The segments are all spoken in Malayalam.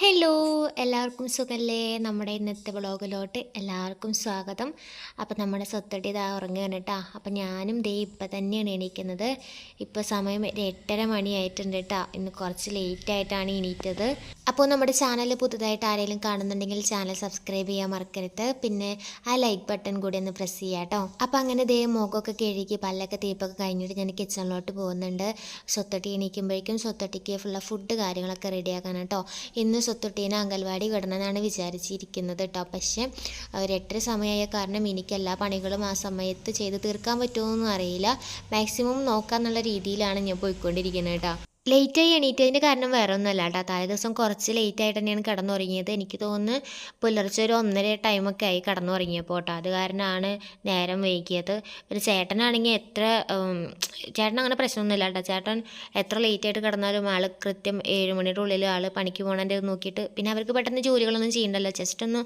ഹലോ എല്ലാവർക്കും സുഖല്ലേ? നമ്മുടെ ഇന്നത്തെ വ്ളോഗിലോട്ട് എല്ലാവർക്കും സ്വാഗതം. അപ്പം നമ്മുടെ സ്വത്തടി ഇതാ ഉറങ്ങുകയാണ് കേട്ടോ അപ്പം ഞാനും ദേ ഇപ്പം തന്നെയാണ് എണീക്കുന്നത്. ഇപ്പോൾ സമയം ഒരു എട്ടര മണിയായിട്ടുണ്ട് കേട്ടോ ഇന്ന് കുറച്ച് ലേറ്റായിട്ടാണ് എണീറ്റത്. അപ്പോൾ നമ്മുടെ ചാനൽ പുതുതായിട്ട് ആരെങ്കിലും കാണുന്നുണ്ടെങ്കിൽ ചാനൽ സബ്സ്ക്രൈബ് ചെയ്യാൻ മറക്കരുത്. പിന്നെ ആ ലൈക്ക് ബട്ടൺ കൂടി ഒന്ന് പ്രസ് ചെയ്യാം കേട്ടോ അപ്പോൾ അങ്ങനെ ദേ മുഖമൊക്കെ കഴുകി പല്ലൊക്കെ തീപ്പൊക്കെ കഴിഞ്ഞിട്ട് ഞാൻ കിച്ചണിലോട്ട് പോകുന്നുണ്ട്. സ്വത്തൊട്ടി എണീക്കുമ്പോഴേക്കും സ്വത്തൊട്ടിക്ക് ഫുള്ള ഫുഡ് കാര്യങ്ങളൊക്കെ റെഡിയാക്കാനാണ് കേട്ടോ ഇന്ന് സ്വത്തൊട്ടീനെ അംഗൻവാടി വിടണമെന്നാണ് വിചാരിച്ചിരിക്കുന്നത് കേട്ടോ പക്ഷേ ഒരു എട്ടര സമയമായ കാരണം എനിക്ക് എല്ലാ പണികളും ആ സമയത്ത് ചെയ്ത് തീർക്കാൻ പറ്റുമോ അറിയില്ല മാക്സിമം നോക്കാന്നുള്ള രീതിയിലാണ് ഞാൻ പോയിക്കൊണ്ടിരിക്കുന്നത് കേട്ടോ ലേറ്റായി എണീറ്റതിന്റെ കാരണം വേറെ ഒന്നുമല്ല കേട്ടോ. തലേ ദിവസം കുറച്ച് ലേറ്റായിട്ട് തന്നെയാണ് കിടന്നുറങ്ങിയത്. എനിക്ക് തോന്നുന്നു പുലർച്ചെ ഒരു ഒന്നര ടൈമൊക്കെ ആയി കിടന്നുറങ്ങിയപ്പോൾ കേട്ടോ. അത് കാരണമാണ് നേരം വൈകിയത്. പിന്നെ ചേട്ടനാണെങ്കിൽ എത്ര ചേട്ടൻ അങ്ങനെ പ്രശ്നമൊന്നുമില്ല കേട്ടോ. ചേട്ടൻ എത്ര ലേറ്റായിട്ട് കിടന്നാലും ആൾ കൃത്യം ഏഴ് മണിയുടെ ഉള്ളിൽ ആൾ പണിക്ക് പോകണതിന്റെ നോക്കിയിട്ട് പിന്നെ അവർക്ക് പെട്ടെന്ന് ജോലികളൊന്നും ചെയ്യണ്ടല്ലോ. ജസ്റ്റ് ഒന്ന്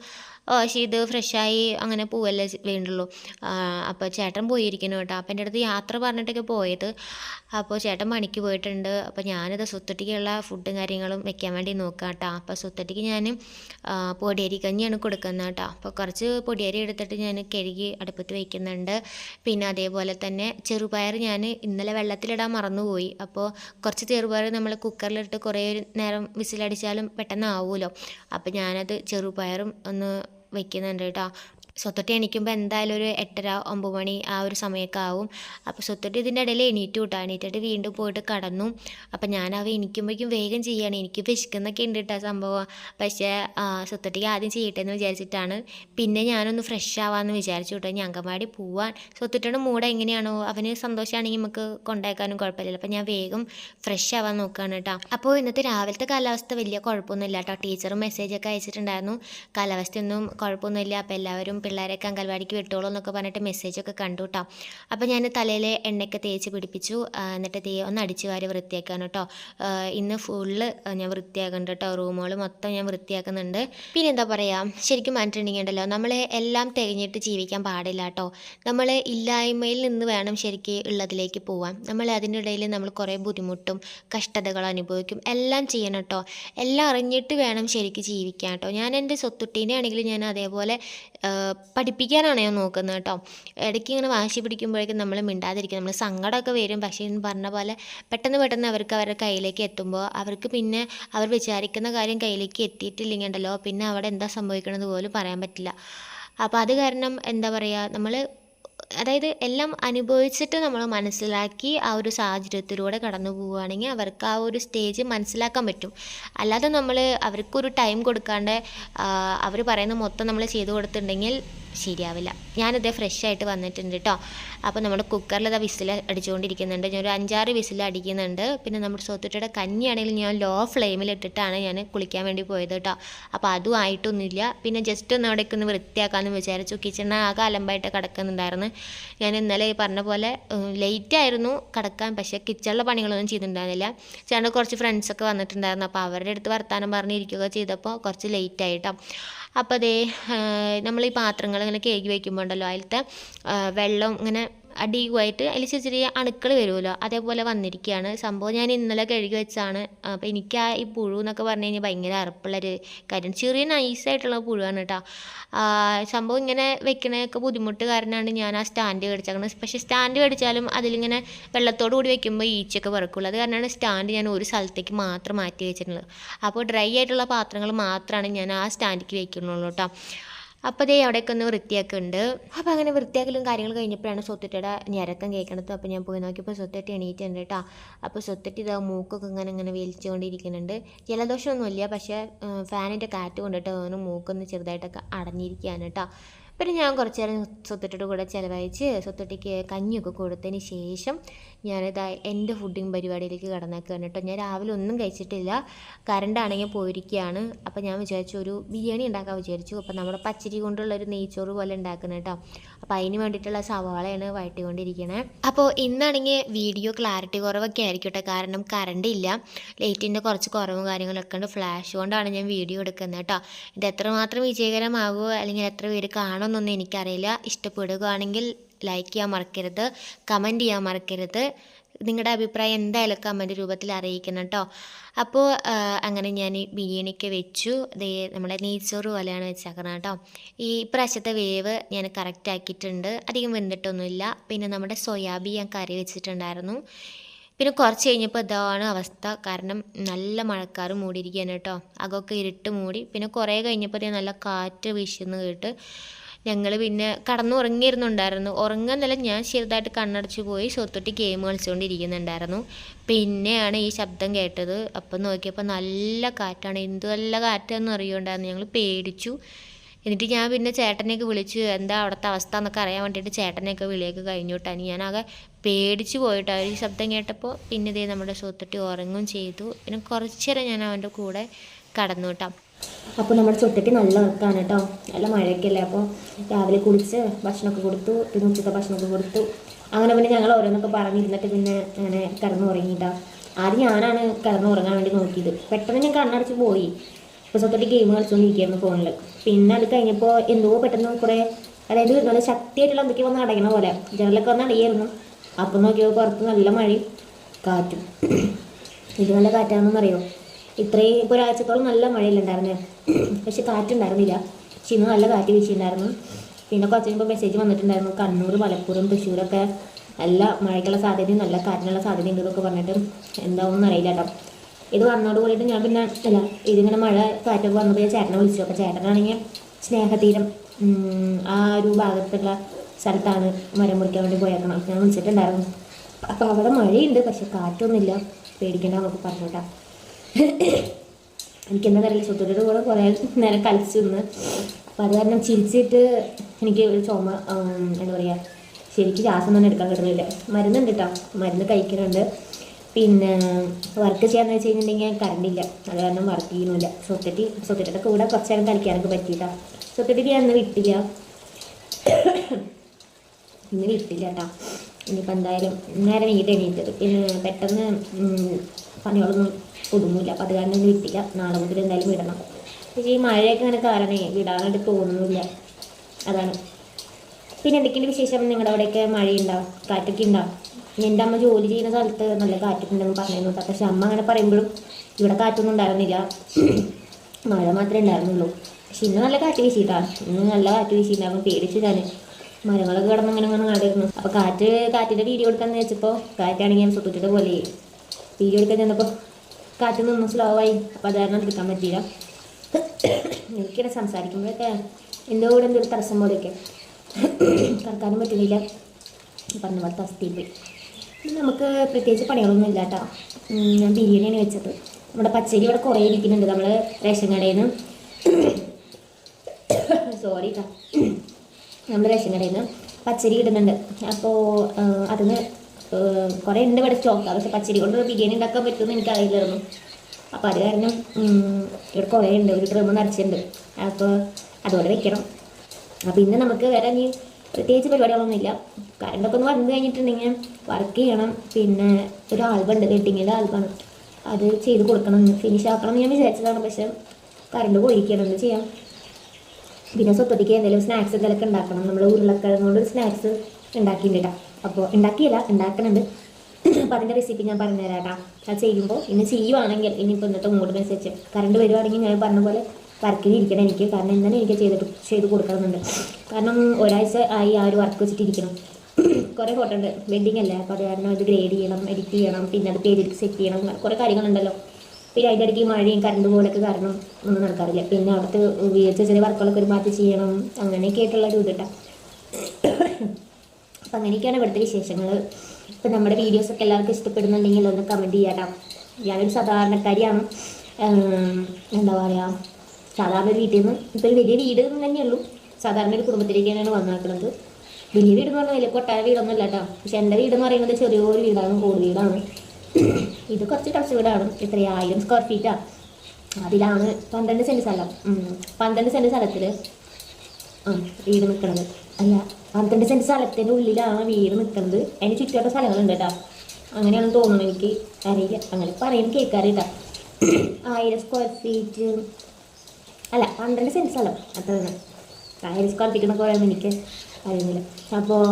ചെയ്ത് ഫ്രഷായി അങ്ങനെ പോവല്ലേ വേണ്ടുള്ളൂ. അപ്പോൾ ചേട്ടൻ പോയിരിക്കുന്നു കേട്ടോ. അപ്പം എന്റെ അടുത്ത് യാത്ര പറഞ്ഞിട്ടൊക്കെ പോയത്. അപ്പോൾ ചേട്ടൻ പണിക്ക് പോയിട്ടുണ്ട്. അപ്പോൾ ഞാനിത് സുത്തട്ടിക്കുള്ള ഫുഡും കാര്യങ്ങളും വെക്കാൻ വേണ്ടി നോക്കാം കേട്ടോ. അപ്പോൾ സുത്തട്ടിക്ക് ഞാൻ പൊടിയരി കഞ്ഞിയാണ് കൊടുക്കുന്നത് കേട്ടോ. അപ്പോൾ കുറച്ച് പൊടിയരി എടുത്തിട്ട് ഞാൻ കഴുകി അടുപ്പത്ത് വയ്ക്കുന്നുണ്ട് പിന്നെ അതേപോലെ തന്നെ ചെറുപയർ ഞാൻ ഇന്നലെ വെള്ളത്തിലിടാൻ മറന്നുപോയി. അപ്പോൾ കുറച്ച് ചെറുപയർ നമ്മൾ കുക്കറിലിട്ട് കുറേ നേരം വിസിലടിച്ചാലും പെട്ടെന്ന് ആവുമല്ലോ അപ്പോൾ ഞാനത് ചെറുപയറും ഒന്ന് വെക്കുന്നുണ്ട് കേട്ടോ. സ്വത്തൊട്ടി എണീക്കുമ്പോൾ എന്തായാലും ഒരു എട്ടര ഒമ്പത് മണി ആ ഒരു സമയമൊക്കെ ആവും. അപ്പോൾ സ്വത്തൊട്ടി ഇതിന്റെ ഇടയിൽ എണീറ്റ് വിട്ടോ എണീറ്റിട്ട് വീണ്ടും പോയിട്ട് കടന്നു. അപ്പോൾ ഞാൻ അവ എണീക്കുമ്പോഴേക്കും വേഗം ചെയ്യാണ്. എനിക്ക് വിശക്കുന്നൊക്കെ ഉണ്ട് കേട്ടോ സംഭവം. പക്ഷേ സ്വത്തൊട്ടിക്ക് ആദ്യം ചെയ്യട്ടെ എന്ന് വിചാരിച്ചിട്ടാണ്. പിന്നെ ഞാനൊന്ന് ഫ്രഷ് ആവാമെന്ന് വിചാരിച്ചു കേട്ടോ അങ്കമാടി പോവാൻ. സ്വത്തൊട്ടിയുടെ മൂഡ് എങ്ങനെയാണോ? അവന് സന്തോഷമാണെങ്കിൽ നമുക്ക് കൊണ്ടാക്കാനും കുഴപ്പമില്ല അപ്പോൾ ഞാൻ വേഗം ഫ്രഷ് ആവാൻ നോക്കുകയാണ് കേട്ടോ അപ്പോൾ ഇന്നത്തെ രാവിലത്തെ കാലാവസ്ഥ വലിയ കുഴപ്പമൊന്നുമില്ല കേട്ടോ ടീച്ചറും മെസ്സേജൊക്കെ അയച്ചിട്ടുണ്ടായിരുന്നു. കാലാവസ്ഥയൊന്നും കുഴപ്പമൊന്നുമില്ല. അപ്പോൾ എല്ലാവരും പിള്ളേരൊക്കെ അംഗൻവാടിക്ക് വിട്ടോളൂ എന്നൊക്കെ പറഞ്ഞിട്ട് മെസ്സേജൊക്കെ കണ്ടു കേട്ടോ അപ്പോൾ ഞാൻ തലയിൽ എണ്ണയൊക്കെ തേച്ച് പിടിപ്പിച്ചു. എന്നിട്ട് തീ ഒന്ന് അടിച്ചു വാരി വൃത്തിയാക്കാൻ കേട്ടോ ഇന്ന് ഫുള്ള് ഞാൻ വൃത്തിയാക്കുന്നുണ്ട് കേട്ടോ റൂമുകൾ മൊത്തം ഞാൻ വൃത്തിയാക്കുന്നുണ്ട്. പിന്നെ എന്താ പറയുക ശരിക്കും പറഞ്ഞിട്ടുണ്ടെങ്കിൽ ഉണ്ടല്ലോ നമ്മൾ എല്ലാം തികഞ്ഞിട്ട് ജീവിക്കാൻ പാടില്ല കേട്ടോ നമ്മൾ ഇല്ലായ്മയിൽ നിന്ന് വേണം ശരിക്ക് ഉള്ളതിലേക്ക് പോവാൻ. നമ്മൾ അതിന്റെ ഇടയിൽ നമ്മൾ കുറേ ബുദ്ധിമുട്ടും കഷ്ടതകൾ അനുഭവിക്കും. എല്ലാം ചെയ്യണം കേട്ടോ എല്ലാം അറിഞ്ഞിട്ട് വേണം ശരിക്ക് ജീവിക്കാൻ കേട്ടോ ഞാൻ എന്റെ സ്വത്തുട്ടീനെ ആണെങ്കിലും ഞാൻ അതേപോലെ പഠിപ്പിക്കാനാണ് ഞാൻ നോക്കുന്നത് കേട്ടോ. ഇടയ്ക്ക് ഇങ്ങനെ വാശി പിടിക്കുമ്പോഴേക്കും നമ്മൾ മിണ്ടാതിരിക്കും. നമ്മൾ സങ്കടമൊക്കെ വരും. പക്ഷേ പറഞ്ഞ പോലെ പെട്ടെന്ന് പെട്ടെന്ന് അവർക്ക് അവരുടെ കയ്യിലേക്ക് എത്തുമ്പോൾ അവർക്ക് പിന്നെ അവർ വിചാരിക്കുന്ന കാര്യം കയ്യിലേക്ക് എത്തിയിട്ടില്ലെങ്കിൽ ഉണ്ടല്ലോ. പിന്നെ അവിടെ എന്താ സംഭവിക്കണത് പോലും പറയാൻ പറ്റില്ല. അപ്പോൾ അത് കാരണം എന്താ പറയുക? നമ്മൾ അതായത് എല്ലാം അനുഭവിച്ചിട്ട് നമ്മൾ മനസ്സിലാക്കി ആ ഒരു സാഹചര്യത്തിലൂടെ കടന്നു പോവുകയാണെങ്കിൽ അവർക്ക് ആ ഒരു സ്റ്റേജ് മനസ്സിലാക്കാൻ പറ്റും. അല്ലാതെ നമ്മൾ അവർക്കൊരു ടൈം കൊടുക്കാണ്ട് അവർ പറയുന്ന മൊത്തം നമ്മൾ ചെയ്തു കൊടുത്തിട്ടുണ്ടെങ്കിൽ ശരിയാവില്ല. ഞാനിത് ഫ്രഷ് ആയിട്ട് വന്നിട്ടുണ്ട് കേട്ടോ അപ്പോൾ നമ്മുടെ കുക്കറിൽ അത് വിസിൽ അടിച്ചുകൊണ്ടിരിക്കുന്നുണ്ട്. ഞാൻ ഒരു അഞ്ചാറ് വിസിൽ അടിക്കുന്നുണ്ട്. പിന്നെ നമ്മുടെ സോത്തുട്ടിയുടെ കഞ്ഞിയാണെങ്കിൽ ഞാൻ ലോ ഫ്ലെയിമിൽ ഇട്ടിട്ടാണ് ഞാൻ കുളിക്കാൻ വേണ്ടി പോയത് കേട്ടോ അപ്പോൾ അതും ആയിട്ടൊന്നുമില്ല. പിന്നെ ജസ്റ്റ് ഒന്ന് അവിടേക്ക് ഒന്ന് വൃത്തിയാക്കാമെന്ന് വിചാരിച്ചു. കിച്ചണിന് ആകെ അലമ്പായിട്ട് കിടക്കുന്നുണ്ടായിരുന്നു. ഞാൻ ഇന്നലെ പറഞ്ഞ പോലെ ലേറ്റ് ആയിരുന്നു കിടക്കാൻ. പക്ഷേ കിച്ചണിലെ പണികളൊന്നും ചെയ്തിട്ടുണ്ടായിരുന്നില്ല. ചേട്ടന്റെ കുറച്ച് ഫ്രണ്ട്സൊക്കെ വന്നിട്ടുണ്ടായിരുന്നു. അപ്പോൾ അവരുടെ അടുത്ത് വർത്തമാനം പറഞ്ഞിരിക്കുക ചെയ്തപ്പോൾ കുറച്ച് ലേറ്റ് ആയിട്ടോ അപ്പോൾ അതേ നമ്മൾ ഈ പാത്രങ്ങൾ ഇങ്ങനെ കഴുകി വയ്ക്കുമ്പോൾ ഉണ്ടല്ലോ അതിലത്തെ വെള്ളം ഇങ്ങനെ അടിയുമായിട്ട് അതിൽ ചെറിയ ചെറിയ അണുക്കൾ വരുമല്ലോ. അതേപോലെ വന്നിരിക്കുകയാണ്. സംഭവം ഞാൻ ഇന്നലെ കഴുകി വെച്ചാണ് അപ്പോൾ എനിക്ക് ആ ഈ പുഴു എന്നൊക്കെ പറഞ്ഞു കഴിഞ്ഞാൽ ഭയങ്കര അറപ്പുള്ളൊരു കാര്യം ചെറിയ നൈസായിട്ടുള്ള പുഴുവാണ് കേട്ടോ സംഭവം ഇങ്ങനെ വെക്കണതൊക്കെ ബുദ്ധിമുട്ട് കാരണമാണ് ഞാൻ ആ സ്റ്റാൻഡ് മേടിച്ചത് പക്ഷേ സ്റ്റാൻഡ് മേടിച്ചാലും അതിലിങ്ങനെ വെള്ളത്തോടു കൂടി വെക്കുമ്പോൾ ഈച്ചയൊക്കെ പറക്കുള്ളൂ. അത് കാരണമാണ് സ്റ്റാൻഡ് ഞാൻ ഒരു സ്ഥലത്തേക്ക് മാത്രം മാറ്റി വെച്ചിട്ടുള്ളത്. അപ്പോൾ ഡ്രൈ ആയിട്ടുള്ള പാത്രങ്ങൾ മാത്രമാണ് ഞാൻ ആ സ്റ്റാൻഡിലേക്ക് വെക്കുന്നുള്ളൂ കേട്ടോ അപ്പോൾ ദേ അവിടെയൊക്കെ ഒന്ന് വൃത്തിയാക്കുന്നുണ്ട്. അപ്പോൾ അങ്ങനെ വൃത്തിയാക്കലും കാര്യങ്ങളും കഴിഞ്ഞപ്പോഴാണ് സ്വത്തിട്ടയുടെ ഞരക്കം കേൾക്കണത്. അപ്പോൾ ഞാൻ പോയി നോക്കിയപ്പോൾ സ്വത്തിട്ട് എണീറ്റുണ്ട് കേട്ടോ. അപ്പോൾ സ്വത്തിട്ട് ഇതാ മൂക്കൊക്കെ ഇങ്ങനെ ഇങ്ങനെ വലിച്ചുകൊണ്ടിരിക്കുന്നുണ്ട്. ജലദോഷമൊന്നുമില്ല പക്ഷേ ഫാനിന്റെ കാറ്റ് കൊണ്ടിട്ട് മൂക്കൊന്ന് ചെറുതായിട്ടൊക്കെ അടഞ്ഞിരിക്കുകയാണ് കേട്ടോ. പിന്നെ ഞാൻ കുറച്ച് നേരം സ്വത്തുട്ടിയുടെ കൂടെ ചിലവഴിച്ച് സ്വത്തിട്ടിക്ക് കഞ്ഞിയൊക്കെ കൊടുത്തതിന് ശേഷം ഞാനിതാ എന്റെ ഫുഡിങ് പരിപാടിയിലേക്ക് കടന്നേക്കാണ് കേട്ടോ. ഞാൻ രാവിലെ ഒന്നും കഴിച്ചിട്ടില്ല. കറണ്ടാണെങ്കിൽ പോയിരിക്കുകയാണ്. അപ്പോൾ ഞാൻ വിചാരിച്ചു ഒരു ബിരിയാണി ഉണ്ടാക്കാൻ വിചാരിച്ചു. അപ്പോൾ നമ്മുടെ പച്ചരി കൊണ്ടുള്ള ഒരു നെയ്ച്ചോറ് പോലെ ഉണ്ടാക്കുന്നത് കേട്ടോ. അപ്പോൾ അതിന് വേണ്ടിയിട്ടുള്ള സവാളയാണ് വഴട്ടിക്കൊണ്ടിരിക്കണേ അപ്പോൾ ഇന്നാണെങ്കിൽ വീഡിയോ ക്ലാരിറ്റി കുറവൊക്കെ ആയിരിക്കും കാരണം കറണ്ട് ഇല്ല. ലൈറ്റിന്റെ കുറച്ച് കുറവും കാര്യങ്ങളൊക്കെ ഉണ്ട്. ഫ്ലാഷ് കൊണ്ടാണ് ഞാൻ വീഡിയോ എടുക്കുന്നത് കേട്ടോ. ഇത് എത്രമാത്രം വിജയകരമാകുമോ അല്ലെങ്കിൽ എത്ര പേര് കാണുമെന്നൊന്നും എനിക്കറിയില്ല. ഇഷ്ടപ്പെടുകയാണെങ്കിൽ ലൈക്ക് ചെയ്യാൻ മറക്കരുത് കമന്റ് ചെയ്യാൻ മറക്കരുത്. നിങ്ങളുടെ അഭിപ്രായം എന്തായാലും കമന്റ് രൂപത്തിൽ അറിയിക്കണം കേട്ടോ അപ്പോൾ അങ്ങനെ ഞാൻ ഈ ബിരിയാണിയൊക്കെ വെച്ചു. നമ്മുടെ നെയ്ച്ചോറ് പോലെയാണ് വെച്ചേക്കുന്നത് കേട്ടോ ഈ പ്രാവശ്യത്തെ വേവ് ഞാൻ കറക്റ്റ് ആക്കിയിട്ടുണ്ട്. അധികം വെന്തിട്ടൊന്നുമില്ല. പിന്നെ നമ്മുടെ സോയാബീൻ ഞാൻ കറി വെച്ചിട്ടുണ്ടായിരുന്നു. പിന്നെ കുറച്ച് കഴിഞ്ഞപ്പോൾ ഇതാണ് അവസ്ഥ. കാരണം നല്ല മഴക്കാറ് മൂടിയിരിക്കുകയാണ് കേട്ടോ അകൊക്കെ ഇരുട്ട് മൂടി. പിന്നെ കുറേ കഴിഞ്ഞപ്പോൾ നല്ല കാറ്റ് വീശുന്നു കേട്ട് ഞങ്ങൾ പിന്നെ കടന്നുറങ്ങിയിരുന്നുണ്ടായിരുന്നു. ഉറങ്ങുന്നില്ല ഞാൻ ചെറുതായിട്ട് കണ്ണടച്ചു പോയി സ്വത്തൊട്ടി ഗെയിം കളിച്ചുകൊണ്ടിരിക്കുന്നുണ്ടായിരുന്നു പിന്നെയാണ് ഈ ശബ്ദം കേട്ടത്. അപ്പം നോക്കിയപ്പോൾ നല്ല കാറ്റാണ്. എന്തു നല്ല കാറ്റാന്ന് അറിയുണ്ടായിരുന്നു ഞങ്ങൾ പേടിച്ചു. എന്നിട്ട് ഞാൻ പിന്നെ ചേട്ടനെയൊക്കെ വിളിച്ചു എന്താ അവിടുത്തെ അവസ്ഥ എന്നൊക്കെ അറിയാൻ വേണ്ടിയിട്ട് ചേട്ടനെയൊക്കെ വിളിയൊക്കെ കഴിഞ്ഞു കേട്ടാണ് ഞാനാകെ പേടിച്ച് ആ ഈ ശബ്ദം കേട്ടപ്പോൾ പിന്നെ ഇതേ നമ്മുടെ സ്വത്തൊട്ടി ഉറങ്ങും ചെയ്തു. പിന്നെ കുറച്ചേരം ഞാൻ അവന്റെ കൂടെ കടന്നു കേട്ടോ അപ്പോൾ നമ്മുടെ ചുട്ടയ്ക്ക് നല്ല ഉറക്കാണ് കേട്ടോ. നല്ല മഴയൊക്കെയല്ലേ? അപ്പോൾ രാവിലെ കുളിച്ച് ഭക്ഷണമൊക്കെ കൊടുത്തു പിന്നെ ഉച്ചത്തെ ഭക്ഷണമൊക്കെ കൊടുത്തു. അങ്ങനെ പിന്നെ ഞങ്ങൾ ഓരോന്നൊക്കെ പറഞ്ഞിരുന്നിട്ട് പിന്നെ അങ്ങനെ കിടന്നു ഉറങ്ങിയിട്ടാ ആദ്യം ഞാനാണ് കിടന്നു വേണ്ടി നോക്കിയത്. പെട്ടെന്ന് ഞാൻ കണ്ണടച്ച് പോയി. ഇപ്പോൾ സ്വത്തോട്ട് ഗെയിം കളിച്ചുകൊണ്ടിരിക്കുകയായിരുന്നു ഫോണിൽ പിന്നെ അത് കഴിഞ്ഞപ്പോൾ എന്തോ പെട്ടെന്ന് കുറേ അതായത് നല്ല ശക്തിയായിട്ടുള്ള എന്തൊക്കെ വന്ന് അടയ്ക്കണ പോലെ. ജനലൊക്കെ വന്ന് അടയായിരുന്നു. അപ്പം നോക്കിയപ്പോൾ പുറത്ത് നല്ല മഴയും കാറ്റും. ഇത് നല്ല കാറ്റാണെന്നറിയോ? ഇത്രയും ഇപ്പോൾ ഒരാഴ്ചത്തോളം നല്ല മഴയിലുണ്ടായിരുന്നു. പക്ഷെ കാറ്റുണ്ടായിരുന്നില്ല. പക്ഷെ ഇന്ന് നല്ല കാറ്റ് വീശിയിട്ടുണ്ടായിരുന്നു. പിന്നെ കുറച്ച് കഴിയുമ്പോൾ മെസ്സേജ് വന്നിട്ടുണ്ടായിരുന്നു. കണ്ണൂർ മലപ്പുറം തൃശ്ശൂരൊക്കെ നല്ല മഴയ്ക്കുള്ള സാധ്യതയും നല്ല കാറ്റിനുള്ള സാധ്യതയുണ്ട് എന്നൊക്കെ പറഞ്ഞിട്ട് എന്താവും അറിയില്ല കേട്ടോ. ഇത് വന്നോട് കൂടിയിട്ട് ഞാൻ പിന്നെ അല്ല ഇതിങ്ങനെ മഴ കാറ്റൊക്കെ വന്നപ്പോൾ ഞാൻ ചേട്ടനെ വിളിച്ചു. അപ്പോൾ ചേട്ടനാണെങ്കിൽ സ്നേഹതീരം ആ ഒരു ഭാഗത്തുള്ള സ്ഥലത്താണ് മരം മുറിക്കാൻ വേണ്ടി പോയേക്കണം ഞാൻ വിളിച്ചിട്ടുണ്ടായിരുന്നു. അപ്പോൾ അവിടെ മഴയുണ്ട് പക്ഷെ കാറ്റൊന്നുമില്ല. പേടിക്കേണ്ട നമുക്ക് പറഞ്ഞു കേട്ടോ എനിക്കെന്താ അറിയില്ല. സുത്തൂരുടെ കൂടെ കുറേ നേരം കളിച്ചു നിന്ന്. അപ്പോൾ അത് കാരണം ചിരിച്ചിട്ട് എനിക്ക് ഒരു ചുമ എന്താ പറയുക ശരിക്കും ശ്വാസം തന്നെ എടുക്കാൻ കിട്ടുന്നില്ല. മരുന്നുണ്ട് കേട്ടോ മരുന്ന് കഴിക്കുന്നുണ്ട്. പിന്നെ വർക്ക് ചെയ്യാന്ന് വെച്ച് കഴിഞ്ഞിട്ടുണ്ടെങ്കിൽ കറണ്ടില്ല അത് കാരണം വർക്ക് ചെയ്യുന്നില്ല. സ്വത്തറ്റി സ്വത്തറ്റിയുടെ കൂടെ കുറച്ച് നേരം കളിക്കാനൊക്കെ പറ്റിയിട്ടാ. സ്വത്തറ്റിക്ക് ഞാൻ വിട്ടില്ല. ഇന്ന് വിട്ടില്ല കേട്ടോ ഇനിയിപ്പോൾ എന്തായാലും നേരെ വീട്ടിൽ എണീറ്റത് പിന്നെ പെട്ടെന്ന് പണിയോളൊന്നും ഒതുങ്ങില്ല അപ്പോൾ അത് കാരണം ഇന്ന് വിട്ടില്ല. നാളെ മുതൽ എന്തായാലും വിടണം. പക്ഷേ ഈ മഴയൊക്കെ അങ്ങനെ കാരണേ വിടാനായിട്ട് തോന്നുന്നില്ല. അതാണ്. പിന്നെ എന്തൊക്കെയാണ് വിശേഷം? നിങ്ങളുടെ അവിടെയൊക്കെ മഴയുണ്ടാവും കാറ്റൊക്കെ ഉണ്ടാവും എന്റെ അമ്മ ജോലി ചെയ്യുന്ന സ്ഥലത്ത് നല്ല കാറ്റൊക്കെ ഉണ്ടെന്ന് പറഞ്ഞിരുന്നു. പക്ഷെ അമ്മ അങ്ങനെ പറയുമ്പോഴും ഇവിടെ കാറ്റൊന്നും ഉണ്ടായിരുന്നില്ല. മഴ മാത്രമേ ഉണ്ടായിരുന്നുള്ളൂ. പക്ഷെ ഇന്ന് നല്ല കാറ്റ് വീശിയിട്ടാണ് ഇന്ന് നല്ല കാറ്റ് വീശിയിട്ടുണ്ടായിരുന്നു പേടിച്ചു ഞാൻ മരങ്ങളൊക്കെ കിടന്ന് അങ്ങനെ അങ്ങനെ നടക്കുന്നു അപ്പോൾ കാറ്റ് കാറ്റിന്റെ വീഡിയോ എടുക്കാമെന്ന് വെച്ചപ്പോൾ കാറ്റാണെങ്കിൽ ഞാൻ സുത്തുറ്റിയുടെ പോലെ വീഡിയോ എടുക്കാൻ ചെന്നപ്പോൾ കാറ്റ് നിന്ന് സ്ലോ ആയി അപ്പോൾ അത് കാരണം എടുക്കാൻ പറ്റിയില്ല. എനിക്കിങ്ങനെ സംസാരിക്കുമ്പോഴൊക്കെ എന്റെ കൂടെ എന്തൊരു തടസ്സം പോലെയൊക്കെ കറക്കാനും പറ്റുന്നില്ല. പറഞ്ഞ പോലെ തസ്തിയിൽ പോയി. നമുക്ക് പ്രത്യേകിച്ച് പണികളൊന്നും ഇല്ല കേട്ടോ. ഞാൻ ബിരിയാണിയാണ് വെച്ചത്. നമ്മുടെ പച്ചരി ഇവിടെ കുറേ ഇരിക്കുന്നുണ്ട്. നമ്മൾ റേഷൻ കടയിൽ നിന്ന് സോറി കേട്ടോ നമ്മൾ റേഷൻ കടയിൽ നിന്ന് പച്ചരി ഇടുന്നുണ്ട് അപ്പോൾ അതിന് കുറേ ഉണ്ട് ഇവിടെ സ്റ്റോക്ക് പക്ഷെ പച്ചരി കൊണ്ട് ബിരിയാണി ഉണ്ടാക്കാൻ പറ്റുമെന്ന് എനിക്കറിയില്ലായിരുന്നു. അപ്പോൾ അത് കാരണം ഇവിടെ കുറേ ഉണ്ട് ഒരു ട്രിമ് നിറച്ചിട്ടുണ്ട് അപ്പോൾ അതുപോലെ വെക്കണം. അപ്പോൾ ഇന്ന് നമുക്ക് വേറെ ഇനി പ്രത്യേകിച്ച് പരിപാടികളൊന്നുമില്ല. കറണ്ടൊക്കെ ഒന്ന് വന്നു കഴിഞ്ഞിട്ടുണ്ടെങ്കിൽ വർക്ക് ചെയ്യണം. പിന്നെ ഒരു ആൽബം ഉണ്ട് വെഡിങ്ങിന്റെ ആൽബമാണ് അത് ചെയ്ത് കൊടുക്കണം. ഫിനിഷ് ആക്കണം എന്ന് ഞാൻ വിചാരിച്ചതാണ്. പക്ഷെ കറണ്ട് പോയിരിക്കണം എന്ത് ചെയ്യാം? പിന്നെ സ്വത്തത്തിക്ക് എന്തെങ്കിലും സ്നാക്സ് എന്തെങ്കിലുമൊക്കെ ഉണ്ടാക്കണം. നമ്മൾ ഉരുളക്കിഴങ്ങ് കൊണ്ട് സ്നാക്സ് കേട്ടോ അപ്പോൾ ഉണ്ടാക്കിയില്ല ഉണ്ടാക്കുന്നുണ്ട് അപ്പോൾ അതിന്റെ റെസിപ്പി ഞാൻ പറഞ്ഞു തരാം കേട്ടോ അത് ചെയ്യുമ്പോൾ ഇന്ന് ചെയ്യുവാണെങ്കിൽ ഇനിയിപ്പോൾ ഇന്നത്തെ മൂഡിനനുസരിച്ച് കറണ്ട് വരുവാണെങ്കിൽ ഞാൻ പറഞ്ഞ പോലെ വർക്കിലിരിക്കണം എനിക്ക്. കാരണം ഇന്നലെ എനിക്ക് ചെയ്തിട്ട് ചെയ്ത് കൊടുക്കണമെന്നുണ്ട്. കാരണം ഒരാഴ്ച ആയി ആ ഒരു വർക്ക് വെച്ചിട്ടിരിക്കണം കുറേ ഫോട്ടോ ഉണ്ട്. വെഡിങ് അല്ലേ? അപ്പോൾ അത് കാരണം ഇത് ഗ്രേഡ് ചെയ്യണം എഡിറ്റ് ചെയ്യണം പിന്നെ അത് പേര് സെറ്റ് ചെയ്യണം കുറേ കാര്യങ്ങളുണ്ടല്ലോ. പിന്നെ അതിന്റെ ഇടയ്ക്ക് മഴയും കറണ്ട് പോലൊക്കെ കാരണം ഒന്നും നടക്കാറില്ല. പിന്നെ അവിടുത്തെ ചെറിയ വർക്കുകളൊക്കെ ഒരു മാറ്റി ചെയ്യണം അങ്ങനെയൊക്കെ ആയിട്ടുള്ള ഒരു ഇതിട്ടാ അപ്പം അങ്ങനെയൊക്കെയാണ് ഇവിടുത്തെ വിശേഷങ്ങൾ ഇപ്പം നമ്മുടെ വീഡിയോസൊക്കെ എല്ലാവർക്കും ഇഷ്ടപ്പെടുന്നുണ്ടെങ്കിൽ ഒന്ന് കമന്റ് ചെയ്യാട്ടോ. ഞാനൊരു സാധാരണക്കാരിയാണ്. എന്താ പറയുക സാധാരണ വീട്ടിൽ നിന്ന് ഇപ്പോൾ വലിയ വീട് തന്നെയുള്ളൂ സാധാരണ ഒരു കുടുംബത്തിലേക്ക് തന്നെയാണ് വന്നേക്കുന്നത് വലിയ വീട് എന്ന് പറഞ്ഞാൽ വലിയ കൊട്ടാര വീടൊന്നും ഇല്ല കേട്ടോ. പക്ഷെ എന്റെ വീട് എന്ന് പറയുന്നത് ചെറിയൊരു വീടാണ് ഓട് വീടാണ്. ഇത് കുറച്ച് ടച്ച് വീടാണ്. ഇത്ര ആയിരം സ്ക്വയർ ഫീറ്റാണ് അതിലാണ് പന്ത്രണ്ട് സെന്റ് സ്ഥലം. പന്ത്രണ്ട് സെന്റ് സ്ഥലത്തിൽ വീട് നിൽക്കുന്നത് അല്ല പന്ത്രണ്ട് സെന്റ് സ്ഥലത്തിന്റെ ഉള്ളിലാണ് വീട് നിൽക്കുന്നത് അതിന് ചുറ്റുവട്ട സ്ഥലങ്ങളുണ്ട് കേട്ടോ. അങ്ങനെയാണെന്ന് തോന്നുന്നത് എനിക്ക്. അറിയില്ല. അങ്ങനെ പറയും കേൾക്കാറില്ല. ആയിരം സ്ക്വയർ ഫീറ്റ് അല്ല പന്ത്രണ്ട് സെന്റ് സ്ഥലം. അത്ര തന്നെ ആയിരം സ്ക്വയർ ഫീറ്റ് എന്നൊക്കെ പറയുമ്പോൾ എനിക്ക് അറിയുന്നില്ല. അപ്പോൾ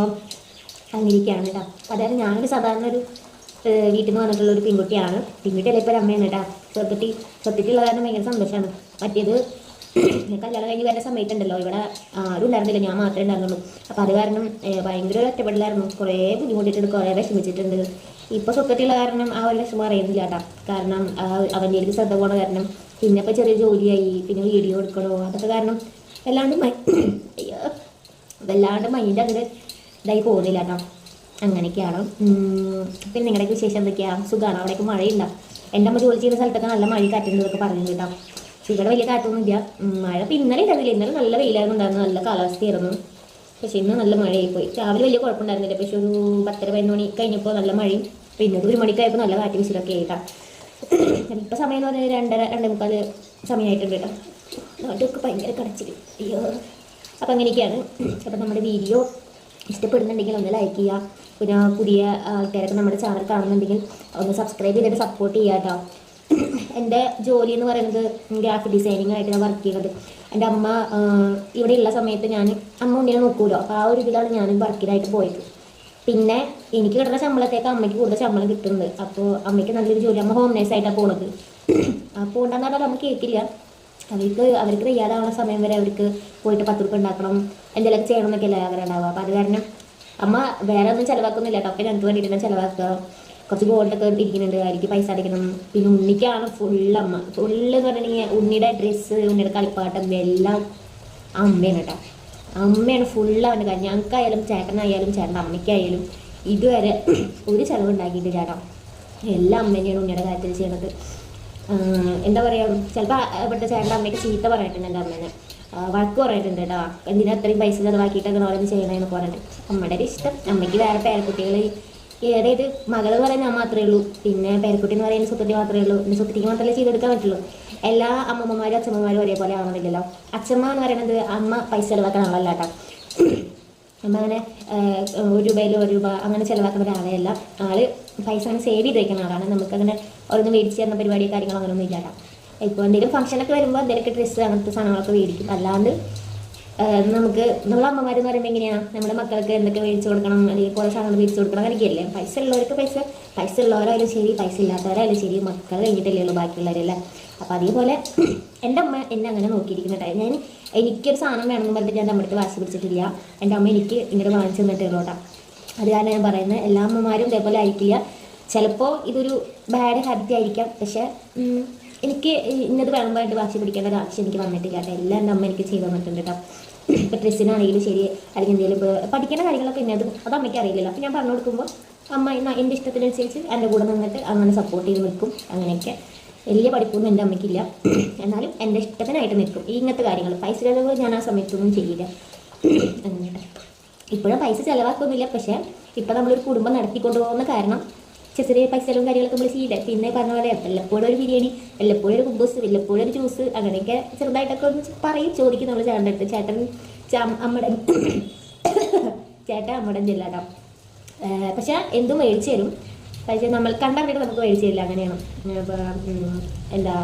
അങ്ങനെയൊക്കെയാണ് കേട്ടോ. അതായത് ഞാനൊരു സാധാരണ ഒരു വീട്ടിൽ നിന്ന് വന്നിട്ടുള്ള ഒരു പെൺകുട്ടിയാണ്. പെൺകുട്ടിയല്ല ഇപ്പോൾ ഒരു അമ്മയാണ് കേട്ടോ. സ്വത്തിട്ടി സ്വത്തിട്ടുള്ള കാരണം ഭയങ്കര സന്തോഷമാണ്. മറ്റേത് കല്യാണം കഴിഞ്ഞ് വരുന്ന സമയത്തുണ്ടല്ലോ. ഇവിടെ ആരും ഉണ്ടായിരുന്നില്ല. ഞാൻ മാത്രമേ ഉണ്ടായിരുന്നുള്ളൂ. അപ്പോൾ അത് കാരണം ഭയങ്കര ഒരു ഒറ്റപ്പെടലായിരുന്നു. കുറേ ബുദ്ധിമുട്ടിയിട്ടുണ്ട്. കുറേ വിഷമിച്ചിട്ടുണ്ട്. ഇപ്പോൾ സുഖത്തിയുള്ള കാരണം ആ ഒരു വിഷമം അറിയുന്നില്ല കേട്ടോ. കാരണം അവന്റെ എനിക്ക് ശ്രദ്ധ പോണ കാരണം. പിന്നെ ഇപ്പോൾ ചെറിയ ജോലിയായി. പിന്നെ വീഡിയോ എടുക്കണോ? അതൊക്കെ കാരണം വല്ലാണ്ട് വല്ലാണ്ട് മൈൻഡ് അങ്ങനെ ഇതായി പോകുന്നില്ല കേട്ടോ. അങ്ങനെയൊക്കെയാണ്. പിന്നെ നിങ്ങളുടെയൊക്കെ വിശേഷം എന്തൊക്കെയാണ് സുഖമാണ് അവിടെയൊക്കെ മഴയില്ല എന്റെ അമ്മ ജോലി ചെയ്യുന്ന സ്ഥലത്തൊക്കെ നല്ല മഴ കാറ്റുണ്ടെന്നൊക്കെ പറഞ്ഞു കേട്ടോ. പക്ഷെ ഇവിടെ വലിയ കാറ്റൊന്നുമില്ല. മഴ ഇപ്പം ഇന്നലെ ഉണ്ടായിരുന്നില്ല. ഇന്നലെ നല്ല വെയിലായിരുന്നു ഉണ്ടായിരുന്നു നല്ല കാലാവസ്ഥയായിരുന്നു. പക്ഷെ ഇന്ന് നല്ല മഴയായി പോയി രാവിലെ വലിയ കുഴപ്പമുണ്ടായിരുന്നില്ല. പക്ഷെ ഒരു പത്തര പതിനൊന്ന് മണി കഴിഞ്ഞപ്പോൾ നല്ല മഴയും പിന്നെ ഒരു മണിക്കായപ്പോൾ നല്ല കാറ്റ് വിസിലൊക്കെ ആയിട്ടാണ് ഇപ്പം സമയം എന്ന് പറഞ്ഞാൽ രണ്ടര രണ്ടേ മുക്കാൽ സമയമായിട്ടുണ്ട് കേട്ടോ. നാട്ടിലൊക്കെ ഭയങ്കര കടച്ചിൽ അയ്യോ. അപ്പം അങ്ങനെയൊക്കെയാണ്. അപ്പം നമ്മുടെ വീഡിയോ ഇഷ്ടപ്പെടുന്നുണ്ടെങ്കിൽ ഒന്ന് ലൈക്ക് ചെയ്യുക. പിന്നെ പുതിയ ആൾക്കാരൊക്കെ നമ്മുടെ ചാനൽ കാണുന്നുണ്ടെങ്കിൽ ഒന്ന് സബ്സ്ക്രൈബ് ചെയ്തിട്ട് സപ്പോർട്ട് ചെയ്യുക കേട്ടോ. എന്റെ ജോലി എന്ന് പറയുന്നത് ഗ്രാഫിക് ഡിസൈനിങ് ആയിട്ട് ഞാൻ വർക്ക് ചെയ്യുന്നത്. എന്റെ അമ്മ ഇവിടെ ഉള്ള സമയത്ത് ഞാൻ അമ്മ ഉണ്ടെങ്കിൽ നോക്കൂലോ. അപ്പോൾ ആ ഒരു ഇതിലാണ് ഞാൻ വർക്കിനായിട്ട് പോയത്. പിന്നെ എനിക്ക് കിട്ടുന്ന ശമ്പളത്തേക്ക് അമ്മയ്ക്ക് കൂടുതൽ ശമ്പളം കിട്ടുന്നത്. അപ്പോൾ അമ്മയ്ക്ക് നല്ലൊരു ജോലി. അമ്മ ഹോം നേഴ്സായിട്ടാണ് പോണത്. ആ പോകണ്ടെന്ന് പറഞ്ഞാൽ അമ്മ കേൾക്കില്ല അവർക്ക് അവർക്ക് തയ്യാറാവുന്ന സമയം വരെ അവർക്ക് പോയിട്ട് പത്ത് ഉറുപ്പ് ഉണ്ടാക്കണം. എന്തെങ്കിലുമൊക്കെ ചെയ്യണം എന്നൊക്കെ അല്ലേ അവരുണ്ടാവുക അപ്പോൾ അത് കാരണം അമ്മ വേറെ ഒന്നും ചിലവാക്കുന്നില്ല. കേട്ടോ ഒക്കെ ഞങ്ങൾക്ക് വേണ്ടിയിട്ട് ചിലവാക്കുക. കുറച്ച് ഗോൾഡൊക്കെ ഇരിക്കുന്നുണ്ട് അരിക്ക് പൈസ അടയ്ക്കണം. പിന്നെ ഉണ്ണിക്കാണ് ഫുള്ള് അമ്മ. ഫുള്ള് എന്ന് പറഞ്ഞിട്ടുണ്ടെങ്കിൽ ഉണ്ണിയുടെ ഡ്രസ്സ് ഉണ്ണിയുടെ കളിപ്പാട്ടം എല്ലാം അമ്മയാണ് കേട്ടോ അമ്മയാണ് ഫുള്ള് അവന്റെ കാര്യം ഞങ്ങൾക്കായാലും ചേട്ടനായാലും ചേട്ടന്റെ അമ്മയ്ക്കായാലും ഇതുവരെ ഒരു ചിലവുണ്ടാക്കിയിട്ട് ചേട്ടാ എല്ലാം അമ്മ തന്നെയാണ് ഉണ്ണിയുടെ കാര്യത്തിൽ ചെയ്യണത്. എന്താ പറയുക ചിലപ്പോൾ ഇവിടുത്തെ ചേട്ടന്റെ അമ്മയ്ക്ക് ചീത്ത പറഞ്ഞിട്ടുണ്ട് എന്റെ അമ്മേനെ. വഴക്ക് പറഞ്ഞിട്ടുണ്ട് കേട്ടോ എന്തിനാ അത്രയും പൈസ ചിലവാക്കിയിട്ടൊക്കെ ഓരോന്ന് ചെയ്യണമെന്ന് പറഞ്ഞിട്ട്. അമ്മയുടെ ഒരു ഇഷ്ടം. അമ്മയ്ക്ക് വേറെ പേരക്കുട്ടികൾ അതായത് മകൾ എന്ന് പറയാൻ ഞാൻ മാത്രമേ ഉള്ളൂ. പിന്നെ പേരക്കുട്ടി എന്ന് പറയാൻ സ്വത്തുട്ടി മാത്രമേ ഉള്ളൂ. പിന്നെ സ്വത്തുട്ടിക്ക് മാത്രമേ ചെയ്തെടുക്കാൻ പറ്റുള്ളൂ. എല്ലാ അമ്മമ്മമാരും അച്ഛമ്മമാരും ഒരേപോലെ ആവണമെന്നില്ലല്ലോ അച്ഛമ്മ എന്ന് പറയുന്നത് അമ്മ പൈസ ചിലവാക്കാൻ ആളല്ല അമ്മ അങ്ങനെ ഒരു രൂപയിലോ ഒരു രൂപ അങ്ങനെ ചിലവാക്കുന്ന ഒരാളെയല്ല. ആൾ പൈസ അങ്ങനെ സേവ് ചെയ്ത് വയ്ക്കുന്ന ആളാണ്. നമുക്കങ്ങനെ ഓരോന്ന് മേടിച്ച് തരുന്ന പരിപാടി കാര്യങ്ങളോ അങ്ങനെയൊന്നും ഇല്ല കേട്ടോ. ഇപ്പോൾ എന്തെങ്കിലും ഫംഗ്ഷനൊക്കെ വരുമ്പോൾ എന്തെങ്കിലുമൊക്കെ ഡ്രസ്സ് അങ്ങനത്തെ സാധനങ്ങളൊക്കെ മേടിക്കും. അല്ലാണ്ട് നമുക്ക് നമ്മളെ അമ്മമാരെന്ന് പറയുമ്പോൾ എങ്ങനെയാണ് നമ്മുടെ മക്കൾക്ക് എന്തൊക്കെ മേടിച്ചു കൊടുക്കണം? അല്ലെങ്കിൽ കുറേ സാധനങ്ങൾ മേടിച്ചു കൊടുക്കണം? അങ്ങനെയൊക്കെയല്ലേ? പൈസ ഉള്ളവർക്ക് പൈസ പൈസ ഉള്ളവരായാലും ശരി പൈസ ഇല്ലാത്തവരായാലും ശരി മക്കൾ കഴിഞ്ഞിട്ടല്ലേ ഉള്ളൂ ബാക്കിയുള്ളവരെല്ലാം. അപ്പം അതേപോലെ എന്റെ അമ്മ എന്നെ അങ്ങനെ നോക്കിയിരിക്കുന്നുണ്ടായി ഞാൻ എനിക്കൊരു സാധനം വേണമെന്ന് പറഞ്ഞിട്ട് ഞാൻ നമ്മുടെ വാശി പിടിച്ചിട്ടില്ല. എന്റെ അമ്മ എനിക്ക് ഇങ്ങനെ വാങ്ങിച്ചു തന്നിട്ടുള്ളൂട്ടാ അത് കാരണം ഞാൻ പറയുന്നത് എല്ലാ അമ്മമാരും ഇതേപോലെ ആയിരിക്കില്ല. ചിലപ്പോൾ ഇതൊരു ബാഡ് ഹാബിറ്റ് ആയിരിക്കാം. പക്ഷേ എനിക്ക് ഇന്നത് വേണമെന്നായിട്ട് വാശി പിടിക്കേണ്ട ഒരു ആവശ്യം എനിക്ക് വന്നിട്ടില്ല കേട്ടോ. എല്ലാം അമ്മ എനിക്ക് ചെയ്തു തന്നിട്ടുണ്ട് കേട്ടോ. ഇപ്പോൾ ഡ്രസ്സിനാണെങ്കിലും ശരി അല്ലെങ്കിൽ എന്തെങ്കിലും ഇപ്പോൾ പഠിക്കുന്ന കാര്യങ്ങളൊക്കെ ഇന്നത് അത് അമ്മയ്ക്ക് അറിയില്ലല്ലോ. അപ്പോൾ ഞാൻ പറഞ്ഞു കൊടുക്കുമ്പോൾ അമ്മ എന്റെ ഇഷ്ടത്തിനനുസരിച്ച് എന്റെ കൂടെ നിന്നിട്ട് അങ്ങനെ സപ്പോർട്ട് ചെയ്ത് നിൽക്കും. അങ്ങനെയൊക്കെ വലിയ പഠിപ്പൊന്നും എന്റെ അമ്മയ്ക്കില്ല. എന്നാലും എന്റെ ഇഷ്ടത്തിനായിട്ട് നിൽക്കും. ഈ ഇങ്ങനത്തെ കാര്യങ്ങൾ. പൈസ ചിലവ് ഞാൻ ആ സമയത്തൊന്നും ചെയ്യില്ല. അങ്ങനെ ഇപ്പോഴും പൈസ ചിലവാക്കൊന്നുമില്ല. പക്ഷേ ഇപ്പം നമ്മളൊരു കുടുംബം നടത്തിക്കൊണ്ടുപോകുന്ന കാരണം ചെറിയ ചെറിയ കാര്യങ്ങളൊക്കെ നമ്മൾ ചെയ്യില്ല? പിന്നെ പറഞ്ഞ പോലെ വല്ലപ്പോഴും ഒരു ബിരിയാണി വല്ലപ്പോഴും ഒരു കുബൂസ് വല്ലപ്പോഴും ഒരു ജ്യൂസ് അങ്ങനെയൊക്കെ ചെറുതായിട്ടൊക്കെ ഒന്ന് പറയും ചോദിക്കും നമ്മൾ ചേട്ടന്റെ അടുത്ത്. ചേട്ടൻ അമ്മയുടെ ചേട്ടൻ അമ്മയുടെ ചെല്ലാട്ടോ പക്ഷെ എന്തും മേടിച്ചു തരും? പക്ഷേ നമ്മൾ കണ്ടറിഞ്ഞിട്ട് നമുക്ക് മേടിച്ചു തരില്ല അങ്ങനെയാണ്. എന്താ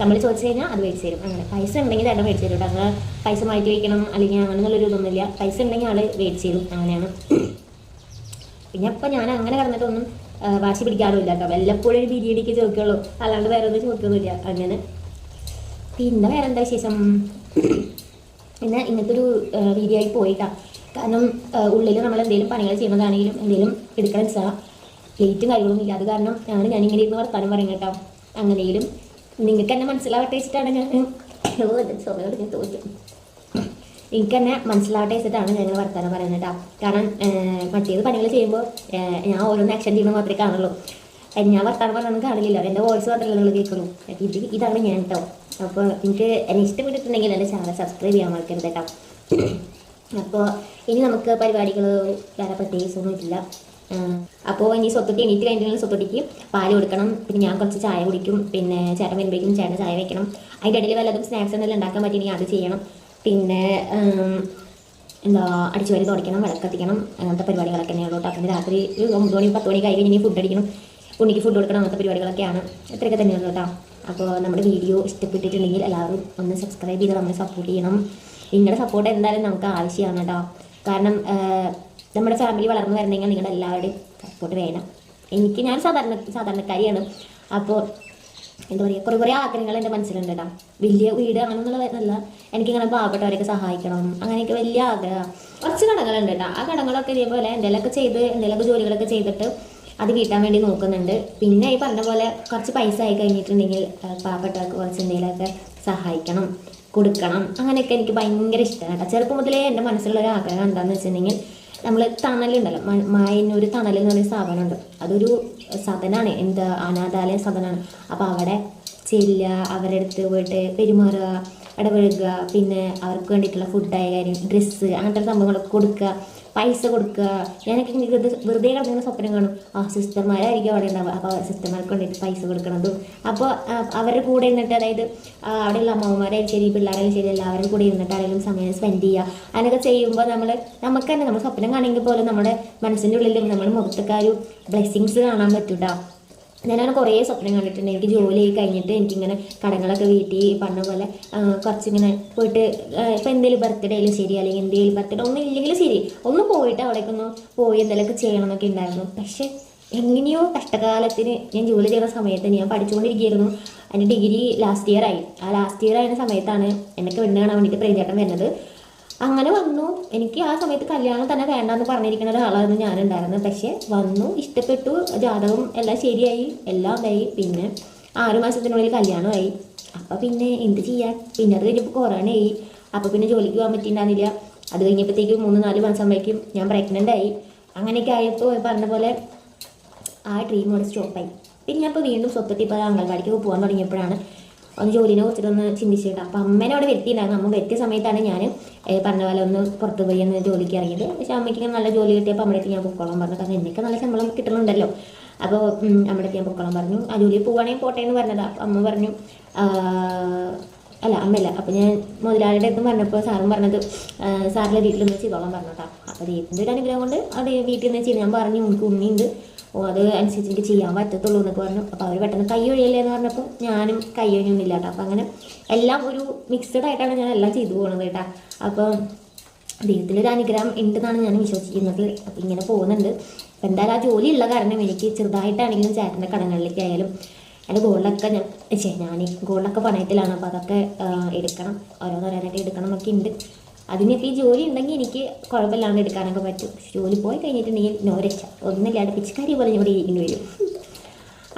നമ്മൾ ചോദിച്ചു കഴിഞ്ഞാൽ അത് മേടിച്ചു തരും. അങ്ങനെ പൈസ ഉണ്ടെങ്കിൽ ചേട്ടൻ മേടിച്ചു തരും കേട്ടോ. അങ്ങനെ പൈസ മാറ്റി വയ്ക്കണം അല്ലെങ്കിൽ അങ്ങനെ എന്നുള്ളൊരു ഇതൊന്നുമില്ല. പൈസ ഉണ്ടെങ്കിൽ ആൾ മേടിച്ചു തരും അങ്ങനെയാണ്. പിന്നെ അപ്പം ഞാൻ അങ്ങനെ കിടന്നിട്ടൊന്നും ആ, പിടിക്കാനും ഇല്ല കേട്ടോ. വല്ലപ്പോഴും ഒരു ബിരിയാണിക്ക് ചോദിക്കുള്ളൂ. അല്ലാണ്ട് വേറെ ഒന്നും ചോദിക്കൊന്നുമില്ല. അങ്ങനെ. പിന്നെ വേറെ എന്താ വിശേഷം? പിന്നെ ഇങ്ങനത്തെ ഒരു വീഡിയോ ആയി പോയിട്ടാ കാരണം ഉള്ളിൽ നമ്മൾ എന്തെങ്കിലും പണികൾ ചെയ്യുന്നതാണെങ്കിലും എന്തെങ്കിലും എടുക്കണം സാ ലേറ്റും കാര്യങ്ങളൊന്നും ഇല്ല. അത് കാരണം ഞാൻ ഞാനിങ്ങനെ ഇരുന്ന് വർത്താനം പറയും കേട്ടോ. അങ്ങനെയും. നിങ്ങൾക്ക് എന്നെ മനസ്സിലാവട്ടെ വെച്ചിട്ടാണ് ഞാൻ ഇത് ഞാൻ തോറ്റും എനിക്ക് തന്നെ മനസ്സിലാവട്ടെ വെച്ചിട്ടാണ് ഞങ്ങൾ വർത്തമാനം പറയുന്നത് കേട്ടോ. കാരണം മറ്റേത് പണികൾ ചെയ്യുമ്പോൾ ഞാൻ ഓരോന്ന് ആക്ഷൻ ചെയ്യുമ്പോൾ മാത്രമേ കാണുള്ളൂ. ഞാൻ വർത്താനം പറഞ്ഞൊന്നും കാണില്ലല്ലോ. എന്റെ വോയിസ് മാത്രമല്ല നിങ്ങൾ കേൾക്കുള്ളൂ. ഇത് ഇതാണ് ഞാൻ കേട്ടോ അപ്പോൾ എനിക്ക് എന്നെ ഇഷ്ടപ്പെട്ടിട്ടുണ്ടെങ്കിൽ എന്റെ ചാനൽ സബ്സ്ക്രൈബ് ചെയ്യാൻ മറക്കരുത് കേട്ടോ അപ്പോൾ ഇനി നമുക്ക് പരിപാടികൾ വേറെ പ്രത്യേകിച്ചൊന്നും ഇല്ല. അപ്പോൾ ഇനി സ്വത്തൊട്ടി എണീറ്റ് കഴിഞ്ഞാൽ സ്വത്തൊട്ടിക്ക് പാൽ കൊടുക്കണം. പിന്നെ ഞാൻ കുറച്ച് ചായ കുടിക്കും. പിന്നെ ചേട്ടൻ വരുമ്പോഴേക്കും ചേട്ടൻ ചായ വെക്കണം. അതിന്റെ ഇടയിൽ വല്ലതും സ്നാക്സ് എന്തെങ്കിലും ഉണ്ടാക്കാൻ പറ്റിയെങ്കിൽ അത് ചെയ്യണം. പിന്നെ എന്താ അടിച്ചു വരി തുടയ്ക്കണം വിളക്കത്തിക്കണം അങ്ങനത്തെ പരിപാടികളൊക്കെ തന്നെയുള്ളൂ കേട്ടോ അപ്പം രാത്രി ഒരു ഒമ്പത് മണി പത്ത് മണി കഴിഞ്ഞ് ഇനി ഫുഡ് അടിക്കണം. ഉണ്ണിക്ക് ഫുഡ് കൊടുക്കണം അങ്ങനത്തെ പരിപാടികളൊക്കെയാണ് ഇത്രയൊക്കെ തന്നെയുള്ളൂ കേട്ടോ അപ്പോൾ നമ്മുടെ വീഡിയോ ഇഷ്ടപ്പെട്ടിട്ടുണ്ടെങ്കിൽ എല്ലാവരും ഒന്ന് സബ്സ്ക്രൈബ് ചെയ്ത് നമ്മളെ സപ്പോർട്ട് ചെയ്യണം. നിങ്ങളുടെ സപ്പോർട്ട് എന്തായാലും നമുക്ക് ആവശ്യമാണ് കേട്ടോ കാരണം നമ്മുടെ ഫാമിലി വളർന്നു വരണമെങ്കിൽ നിങ്ങളുടെ എല്ലാവരുടെയും സപ്പോർട്ട് വേണം. എനിക്ക് ഞാൻ സാധാരണ സാധാരണക്കാരിയാണ്. അപ്പോൾ എന്താ പറയുക കുറേ കുറേ ആഗ്രഹങ്ങൾ എന്റെ മനസ്സിലുണ്ട് കേട്ടോ വലിയ വീട് അങ്ങനെയൊന്നുള്ളതല്ല എനിക്കിങ്ങനെ പാവപ്പെട്ടവരെയൊക്കെ സഹായിക്കണം അങ്ങനെയൊക്കെ വലിയ ആഗ്രഹം. കുറച്ച് കടങ്ങളുണ്ട് കേട്ടോ ആ കടങ്ങളൊക്കെ ഇതേപോലെ എന്തെങ്കിലുമൊക്കെ ചെയ്ത് എന്തെങ്കിലുമൊക്കെ ജോലികളൊക്കെ ചെയ്തിട്ട് അത് വീട്ടാൻ വേണ്ടി നോക്കുന്നുണ്ട്. പിന്നെ ഈ പറഞ്ഞ പോലെ കുറച്ച് പൈസ ആയി കഴിഞ്ഞിട്ടുണ്ടെങ്കിൽ പാവപ്പെട്ടവർക്ക് കുറച്ച് എന്തെങ്കിലുമൊക്കെ സഹായിക്കണം കൊടുക്കണം. അങ്ങനെയൊക്കെ എനിക്ക് ഭയങ്കര ഇഷ്ടമാണ് കേട്ടോ ചെറുപ്പം മുതലേ എന്റെ മനസ്സിലുള്ള ഒരു ആഗ്രഹം എന്താണെന്ന് വെച്ചിട്ടുണ്ടെങ്കിൽ നമ്മൾ തണലുണ്ടല്ലോ. മായന്നൂർ തണൽ എന്ന് പറയുന്ന സ്ഥാപനമുണ്ട് അതൊരു സദനാണ്. എന്താ അനാഥാലയ സദനാണ്. അപ്പോൾ അവിടെ ചെല്ലുക അവരുടെ അടുത്ത് പോയിട്ട് പെരുമാറുക ഇടപഴകുക. പിന്നെ അവർക്ക് വേണ്ടിയിട്ടുള്ള ഫുഡായ കാര്യം ഡ്രസ്സ് അങ്ങനത്തെ സംഭവങ്ങളൊക്കെ കൊടുക്കുക. പൈസ കൊടുക്കുക. ഞാനൊക്കെ വെറുതെ വെറുതെ കിടക്കുന്ന സ്വപ്നം കാണും. ആ സിസ്റ്റർമാരായിരിക്കും അവിടെ ഉണ്ടാവുക. അപ്പോൾ സിസ്റ്റർമാർക്ക് വേണ്ടിയിട്ട് പൈസ കൊടുക്കണതും. അപ്പോൾ അവരുടെ കൂടെ ഇരുന്നിട്ട് അതായത് അവിടെയുള്ള അമ്മമാരായാലും ശരി പിള്ളേരായാലും ശരി എല്ലാവരും കൂടെ ഇരുന്നിട്ട് ആരെങ്കിലും സമയം സ്പെൻഡ് ചെയ്യുക. അങ്ങനെയൊക്കെ ചെയ്യുമ്പോൾ നമ്മൾ നമുക്ക് തന്നെ നമ്മൾ സ്വപ്നം കാണെങ്കിൽ പോലും നമ്മുടെ മനസ്സിന്റെ ഉള്ളിലും നമ്മുടെ മുഖത്തൊക്കെ ഒരു ബ്ലെസ്സിങ്സ് കാണാൻ പറ്റൂട്ടോ. ഞാനങ്ങനെ കുറേ സ്വപ്നം കണ്ടിട്ടുണ്ട്. എനിക്ക് ജോലി ആയി കഴിഞ്ഞിട്ട് എനിക്കിങ്ങനെ കടങ്ങളൊക്കെ വീട്ടിൽ പറഞ്ഞ പോലെ കുറച്ചിങ്ങനെ പോയിട്ട് ഇപ്പം എന്തെങ്കിലും ബർത്ത്ഡേയിലും ശരി അല്ലെങ്കിൽ എന്തെങ്കിലും ബർത്ത്ഡേ ഒന്നും ഇല്ലെങ്കിലും ശരി ഒന്ന് പോയിട്ട് അവിടേക്കൊന്ന് പോയി എന്തെങ്കിലുമൊക്കെ ചെയ്യണമെന്നൊക്കെ ഉണ്ടായിരുന്നു പക്ഷേ എങ്ങനെയോ കഷ്ടകാലത്തിന് ഞാൻ ജോലി ചെയ്യുന്ന സമയത്ത് ഞാൻ പഠിച്ചുകൊണ്ടിരിക്കുകയായിരുന്നു എന്റെ ഡിഗ്രി ലാസ്റ്റ് ഇയർ ആയി. ആ ലാസ്റ്റ് ഇയർ ആയ സമയത്താണ് എന്നൊക്കെ പെണ്ണ് കാണാൻ വേണ്ടിയിട്ട് പ്രേചേട്ടൻ വരുന്നത് അങ്ങനെ വന്നു. എനിക്ക് ആ സമയത്ത് കല്യാണം തന്നെ വേണ്ടെന്ന് പറഞ്ഞിരിക്കുന്ന ഒരാളായിരുന്നു ഞാനുണ്ടായിരുന്നത്. പക്ഷെ വന്നു ഇഷ്ടപ്പെട്ടു ജാതകം എല്ലാം ശരിയായി എല്ലാം ഇതായി പിന്നെ ആറു മാസത്തിനുള്ളിൽ കല്യാണമായി. അപ്പോൾ പിന്നെ എന്ത് ചെയ്യാൻ പിന്നെ അത് കഴിഞ്ഞപ്പോൾ ആയി. അപ്പോൾ പിന്നെ ജോലിക്ക് പോകാൻ പറ്റിയിട്ടുണ്ടായിരുന്നില്ല അത് കഴിഞ്ഞപ്പോഴത്തേക്കും മൂന്ന് നാല് മാസമാകുമ്പോഴേക്കും ഞാൻ പ്രഗ്നന്റ് ആയി. അങ്ങനെയൊക്കെ ആയപ്പോൾ പറഞ്ഞ പോലെ ആ ഡ്രീം അവിടെ സ്റ്റോപ്പായി പിന്നെ ഞാൻ ഇപ്പോൾ വീണ്ടും സ്വത്തത്തിൽ ഇപ്പോൾ അംഗൻവാടിക്ക് പോകാൻ തുടങ്ങിയപ്പോഴാണ് ഒന്ന് ജോലിനെ കുറിച്ചിട്ടൊന്ന് ചിന്തിച്ചിട്ട്. അപ്പം അമ്മേനെ അവിടെ വരുത്തിയിട്ടുണ്ടായിരുന്നു അമ്മ വരുത്തിയ സമയത്താണ് ഞാൻ പറഞ്ഞ പോലെ ഒന്ന് പുറത്ത് പോയി ഒന്ന് ജോലിക്ക് ഇറങ്ങിയത്. പക്ഷേ അമ്മയ്ക്ക് നല്ല ജോലി കിട്ടിയപ്പോൾ അമ്മയുടെ ഞാൻ പൊക്കോളം പറഞ്ഞു. കാരണം എന്നൊക്കെ നല്ല ശമ്പളം കിട്ടുന്നുണ്ടല്ലോ അപ്പോൾ അടുത്ത് ഞാൻ പൊക്കോളം പറഞ്ഞു. ആ ജോലിയിൽ പോവുകയാണെങ്കിൽ പോട്ടെ എന്ന് പറഞ്ഞതാ. അമ്മ പറഞ്ഞു അല്ല അമ്മയല്ല. അപ്പോൾ ഞാൻ മുതലാളിയുടെ അടുത്ത് പറഞ്ഞപ്പോൾ സാറും പറഞ്ഞത് "ആ, സാറിന്റെ വീട്ടിൽ നിന്ന് ചെയ്തോളം പറഞ്ഞു അപ്പോൾ ദൈവത്തിന്റെ ഒരു അനുഗ്രഹം കൊണ്ട് അവിടെ വീട്ടിൽ നിന്ന് ചെയ്ത് ഞാൻ പറഞ്ഞു എനിക്ക് ഉണ്ണിയുണ്ട് ഓ അത് അനുസരിച്ച് എനിക്ക് ചെയ്യാൻ പറ്റത്തുള്ളൂ എന്നൊക്കെ പറഞ്ഞു. അപ്പോൾ അവർ പെട്ടെന്ന് കൈ ഒഴിയല്ലേ എന്ന് പറഞ്ഞപ്പോൾ ഞാനും കൈ ഒഴിയൊന്നുമില്ല കേട്ടോ. അപ്പോൾ അങ്ങനെ എല്ലാം ഒരു മിക്സഡ് ആയിട്ടാണ് ഞാൻ എല്ലാം ചെയ്തു പോകുന്നത് കേട്ടോ. അപ്പോൾ ദൈവത്തിലൊരു അനുഗ്രഹം ഉണ്ടെന്നാണ് ഞാൻ വിശ്വസിക്കുന്നത്. അപ്പം ഇങ്ങനെ പോകുന്നുണ്ട്. അപ്പം എന്തായാലും ആ ജോലി ഉള്ള കാരണം എനിക്ക് ചെറുതായിട്ടാണെങ്കിലും ചേട്ടന്റെ കടങ്ങളിലേക്ക് ആയാലും എന്റെ ഗോൾഡൊക്കെ ഞാൻ ഞാൻ ഗോൾഡൊക്കെ പണയത്തിലാണ്. അപ്പോൾ അതൊക്കെ എടുക്കണം. ഓരോന്നോരോന്നൊക്കെ എടുക്കണം എന്നൊക്കെ ഉണ്ട്. അതിനൊക്കെ ഈ ജോലി ഉണ്ടെങ്കിൽ എനിക്ക് കുഴപ്പമില്ലാണ്ട് എടുക്കാനൊക്കെ പറ്റും. ജോലി പോയി കഴിഞ്ഞിട്ടുണ്ടെങ്കിൽ നോരച്ച രക്ഷ. ഒന്നുമില്ലാണ്ട് പിച്ചക്കാരി പോലെ ഇവിടെ ഇരിക്കേണ്ടി വരും.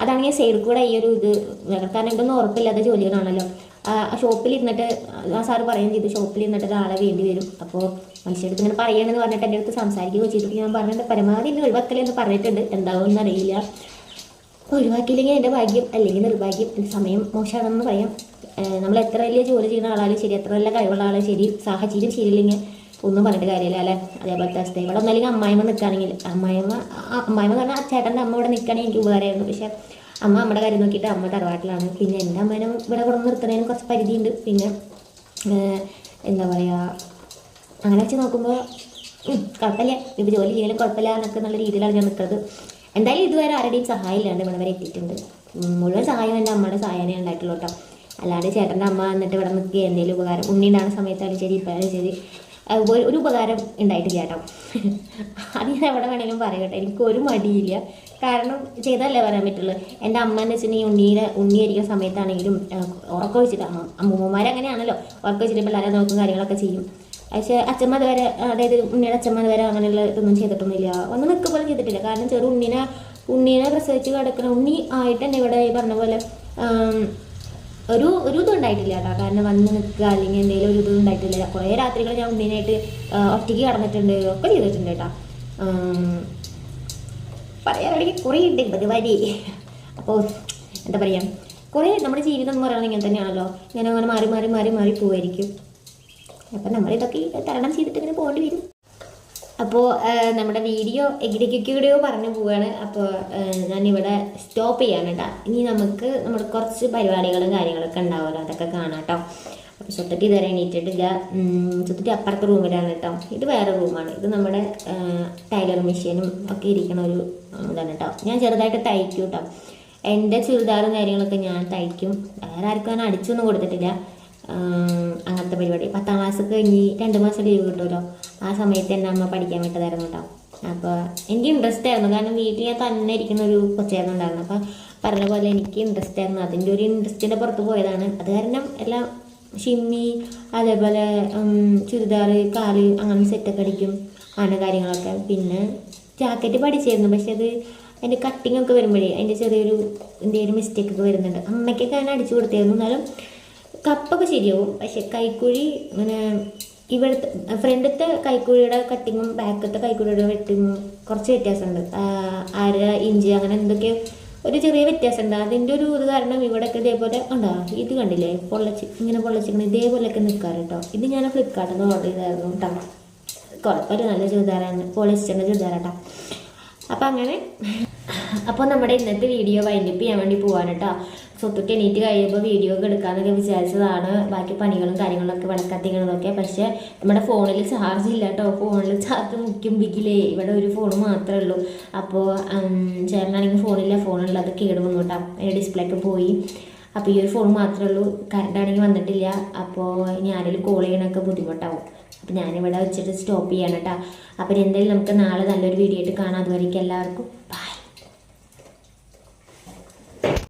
അതാണ് ഞാൻ സൈഡിൽ കൂടെ ഈ ഒരു ഇത് കാരണം എന്തൊന്നും ഉറപ്പില്ലാത്ത ജോലികളാണല്ലോ. ഷോപ്പിൽ ഇരുന്നിട്ട് ആ സാറ് പറയുകയും ചെയ്തു ഷോപ്പിൽ ഇരുന്നിട്ട് ഒരാളെ വേണ്ടി വരും. അപ്പോൾ മനുഷ്യടുത്ത് ഇങ്ങനെ പറയണമെന്ന് പറഞ്ഞിട്ട് എന്റെ അടുത്ത് സംസാരിക്കുകയോ ചെയ്തിട്ട് ഞാൻ പറഞ്ഞിട്ട് പരമാവധി എന്നെ ഒഴിവാക്കലെന്ന് പറഞ്ഞിട്ടുണ്ട്. എന്താവുമെന്ന് അറിയില്ല. ഒഴിവാക്കിയില്ലെങ്കിൽ എന്റെ ഭാഗ്യം അല്ലെങ്കിൽ നിർഭാഗ്യം സമയം മോശമാണെന്ന് പറയാം. നമ്മൾ എത്ര വലിയ ജോലി ചെയ്യുന്ന ആളാലും ശരി എത്ര നല്ല കഴിവുള്ള ആളും ശരി സാഹചര്യം ശരിയില്ലെങ്കിൽ ഒന്നും പറഞ്ഞിട്ട് കാര്യമില്ല അല്ലേ? അതേപോലത്തെ അവസ്ഥ. ഇവിടെ ഒന്നല്ലെങ്കിൽ അമ്മായിമ്മ നിൽക്കുകയാണെങ്കിൽ അമ്മായിമ്മ അമ്മായിമ്മ എന്ന് പറഞ്ഞാൽ ചേട്ടന്റെ അമ്മ ഇവിടെ നിൽക്കുകയാണെങ്കിൽ എനിക്ക് ഉപകാരമായിരുന്നു. പക്ഷേ അമ്മ നമ്മുടെ കാര്യം നോക്കിയിട്ട് അമ്മ തറവാട്ടിലാണ്. പിന്നെ എന്റെ അമ്മേനെ ഇവിടെ കൊണ്ട് നിർത്തുന്നതിന് കുറച്ച് പരിധിയുണ്ട്. പിന്നെ എന്താ പറയുക അങ്ങനെ വെച്ച് നോക്കുമ്പോൾ കുഴപ്പമില്ല. ഇപ്പോൾ ജോലി ചെയ്യലും കുഴപ്പമില്ല എന്നൊക്കെ നല്ല രീതിയിലാണ് ഞാൻ നിൽക്കുന്നത്. എന്തായാലും ഇതുവരെ ആരുടെയും സഹായം ഇല്ലാണ്ട് ഇവിടെ വരെ എത്തിയിട്ടുണ്ട്. മുഴുവൻ സഹായം എന്റെ അമ്മയുടെ സഹായമേ ഉണ്ടായിട്ടുള്ളൂ കേട്ടോ. അല്ലാണ്ട് ചേട്ടന്റെ അമ്മ വന്നിട്ട് ഇവിടെ നിൽക്കുക എന്തെങ്കിലും ഉപകാരം? ഉണ്ണി ഉണ്ടാകുന്ന സമയത്തായാലും ശരി ഇപ്പോഴും ശരി. ഒരു ഉപകാരം ഉണ്ടായിട്ടില്ല കേട്ടോ. അത് ഞാൻ എവിടെ വേണമെങ്കിലും പറയട്ടെ എനിക്ക് ഒരു മടിയില്ല. കാരണം ചെയ്തല്ലേ പറയാൻ പറ്റുള്ളൂ. എന്റെ അമ്മ എന്ന് വെച്ചിട്ടുണ്ടെങ്കിൽ ഉണ്ണീനെ ഉണ്ണി അരിക്കുന്ന സമയത്താണെങ്കിലും ഉറക്കം വെച്ചിട്ട് അമ്മ അമ്മൂമ്മമാർ അങ്ങനെയാണല്ലോ. ഉറക്കം വെച്ചിട്ട് പിള്ളേരെ നോക്കും കാര്യങ്ങളൊക്കെ ചെയ്യും. പക്ഷേ അച്ഛമ്മ വരെ അതായത് ഉണ്ണിയുടെ അച്ഛമ്മ വരെ അങ്ങനെയുള്ള ഇതൊന്നും ചെയ്തിട്ടൊന്നുമില്ല. ഒന്നും നിൽക്കുക പോലും ചെയ്തിട്ടില്ല. കാരണം ചെറു ഉണ്ണിനെ ഉണ്ണീനെ പ്രസവിച്ച് കിടക്കണം ഉണ്ണി ആയിട്ട് തന്നെ ഇവിടെ ഈ പറഞ്ഞ പോലെ ഒരു ഒരു ഇതും ഉണ്ടായിട്ടില്ല കേട്ടോ. കാരണം വന്ന് നിൽക്കുക അല്ലെങ്കിൽ എന്തെങ്കിലും ഒരു ഇതും ഉണ്ടായിട്ടില്ല. കുറേ രാത്രികൾ ഞാൻ ഉമ്മീനായിട്ട് ഒറ്റയ്ക്ക് കടന്നിട്ടുണ്ട് ഒക്കെ ചെയ്തിട്ടുണ്ട് കേട്ടോ. പറയാനാണെങ്കിൽ കുറേ ഉണ്ട് പരിപാടി അപ്പോൾ എന്താ പറയുക കുറേ നമ്മുടെ ജീവിതം എന്ന് പറയുന്നത് ഇങ്ങനെ തന്നെയാണല്ലോ. ഇങ്ങനെ അങ്ങനെ മാറി മാറി മാറി മാറി പോവായിരിക്കും. അപ്പം നമ്മളിതൊക്കെ തരണം ചെയ്തിട്ട് ഇങ്ങനെ പോകേണ്ടി വരും. അപ്പോൾ നമ്മുടെ വീഡിയോ എകിടയ്ക്കൊക്കെയോ പറഞ്ഞു പോവുകയാണ് അപ്പോൾ ഞാനിവിടെ സ്റ്റോപ്പ് ചെയ്യാനുണ്ട് ഇനി നമുക്ക് നമ്മുടെ കുറച്ച് പരിപാടികളും കാര്യങ്ങളൊക്കെ ഉണ്ടാവുമല്ലോ അതൊക്കെ കാണാം കേട്ടോ. അപ്പോൾ സ്വത്തട്ടി ഇതുവരെ എണീറ്റിട്ടില്ല. സ്വത്തട്ടി അപ്പുറത്തെ റൂമിലാണ് കേട്ടോ. ഇത് വേറെ റൂമാണ്. ഇത് നമ്മുടെ ടൈലർ മെഷീനും ഒക്കെ ഇരിക്കുന്ന ഒരു ഇതാണ് കേട്ടോ. ഞാൻ ചെറുതായിട്ട് തയ്ക്കും കേട്ടോ. എന്റെ ചുരിദാറും കാര്യങ്ങളൊക്കെ ഞാൻ തയ്ക്കും. വേറെ ആർക്കും ഞാൻ അടിച്ചൊന്നും കൊടുത്തിട്ടില്ല. അങ്ങനത്തെ പരിപാടി. പത്താം ക്ലാസ് കഴിഞ്ഞ് രണ്ട് മാസം ലീവ് കിട്ടുമല്ലോ. ആ സമയത്ത് തന്നെ അമ്മ പഠിക്കാൻ വിട്ടതായിരുന്നു കേട്ടോ അപ്പോൾ എനിക്ക് ഇൻട്രസ്റ്റ് ആയിരുന്നു. കാരണം വീട്ടിൽ ഞാൻ തന്നെ ഇരിക്കുന്ന ഒരു കൊച്ചായിരുന്നു ഉണ്ടായിരുന്നു. അപ്പോൾ പറഞ്ഞ പോലെ എനിക്ക് ഇൻട്രസ്റ്റ് ആയിരുന്നു. അതിന്റെ ഒരു ഇൻട്രസ്റ്റിന്റെ പുറത്ത് പോയതാണ്. അത് കാരണം എല്ലാം ഷിമ്മി അതേപോലെ ചുരിദാർ കാൽ അങ്ങനെ സെറ്റൊക്കെ അടിക്കും. അങ്ങനെ കാര്യങ്ങളൊക്കെ. പിന്നെ ജാക്കറ്റ് പഠിച്ചായിരുന്നു. പക്ഷെ അത് അതിന്റെ കട്ടിങ്ങൊക്കെ വരുമ്പോഴേ അതിന്റെ ചെറിയൊരു എന്തെങ്കിലും മിസ്റ്റേക്കൊക്കെ വരുന്നുണ്ട്. അമ്മയ്ക്കൊക്കെ ഞാൻ അടിച്ചു കൊടുത്തായിരുന്നു. എന്നാലും കപ്പൊക്കെ ശരിയാവും. പക്ഷെ കൈക്കുഴി ഇങ്ങനെ ഇവിടുത്തെ ഫ്രണ്ടത്തെ കൈക്കുഴിയുടെ കട്ടിങ്ങും ബാക്കത്തെ കൈക്കുഴിയുടെ വെട്ടിങ്ങും കുറച്ച് വ്യത്യാസമുണ്ട്. അര ഇഞ്ച് അങ്ങനെ എന്തൊക്കെ ഒരു ചെറിയ വ്യത്യാസമുണ്ട്. അതിന്റെ ഒരു ഇത് കാരണം ഇവിടെയൊക്കെ ഇതേപോലെ ഉണ്ടോ? ഇത് കണ്ടില്ലേ? പൊള്ളച്ച് ഇങ്ങനെ പൊള്ളച്ചിങ്ങനെ ഇതേപോലെയൊക്കെ നിൽക്കാറ് കേട്ടോ. ഇത് ഞാൻ ഫ്ലിപ്കാർട്ടിൽ നിന്ന് ഓർഡർ ചെയ്തായിരുന്നു കേട്ടോ. കുഴപ്പമില്ല നല്ല ചുരിദാറാണ്. പോളിസ്റ്ററിന്റെ ചുരിദാറാട്ടോ അപ്പം അങ്ങനെ അപ്പോൾ നമ്മുടെ ഇന്നത്തെ വീഡിയോ വൈൻഡപ്പ് ചെയ്യാൻ വേണ്ടി പോകാനട്ടോ സ്വത്തുക്ക് എണീറ്റ് കഴിയുമ്പോൾ വീഡിയോ ഒക്കെ എടുക്കാമെന്നൊക്കെ വിചാരിച്ചതാണ്. ബാക്കി പണികളും കാര്യങ്ങളൊക്കെ വിളക്കത്തിക്കണതൊക്കെ പക്ഷേ നമ്മുടെ ഫോണിൽ ചാർജ് ഇല്ല കേട്ടോ ഫോണിൽ ചാർജ് മുക്കുമ്പിക്കില്ലേ ഇവിടെ ഒരു ഫോൺ മാത്രമേ ഉള്ളൂ. അപ്പോൾ ചേട്ടനാണെങ്കിൽ ഫോണില്ല ഫോണുള്ളത് കേട് വന്നു കേട്ടോ അതിന്റെ ഡിസ്പ്ലേ ഒക്കെ പോയി. അപ്പോൾ ഈ ഒരു ഫോൺ മാത്രമേ ഉള്ളൂ. കറണ്ട് ആണെങ്കിൽ വന്നിട്ടില്ല. അപ്പോൾ ഞാനൊരു കോൾ ചെയ്യണമൊക്കെ ബുദ്ധിമുട്ടാവും. അപ്പോൾ ഞാനിവിടെ വെച്ചിട്ട് സ്റ്റോപ്പ് ചെയ്യണം കേട്ടോ അപ്പോൾ എന്തായാലും നമുക്ക് നാളെ നല്ലൊരു വീഡിയോ ആയിട്ട് കാണാം. അതുവരേക്കും എല്ലാവർക്കും. ബൈ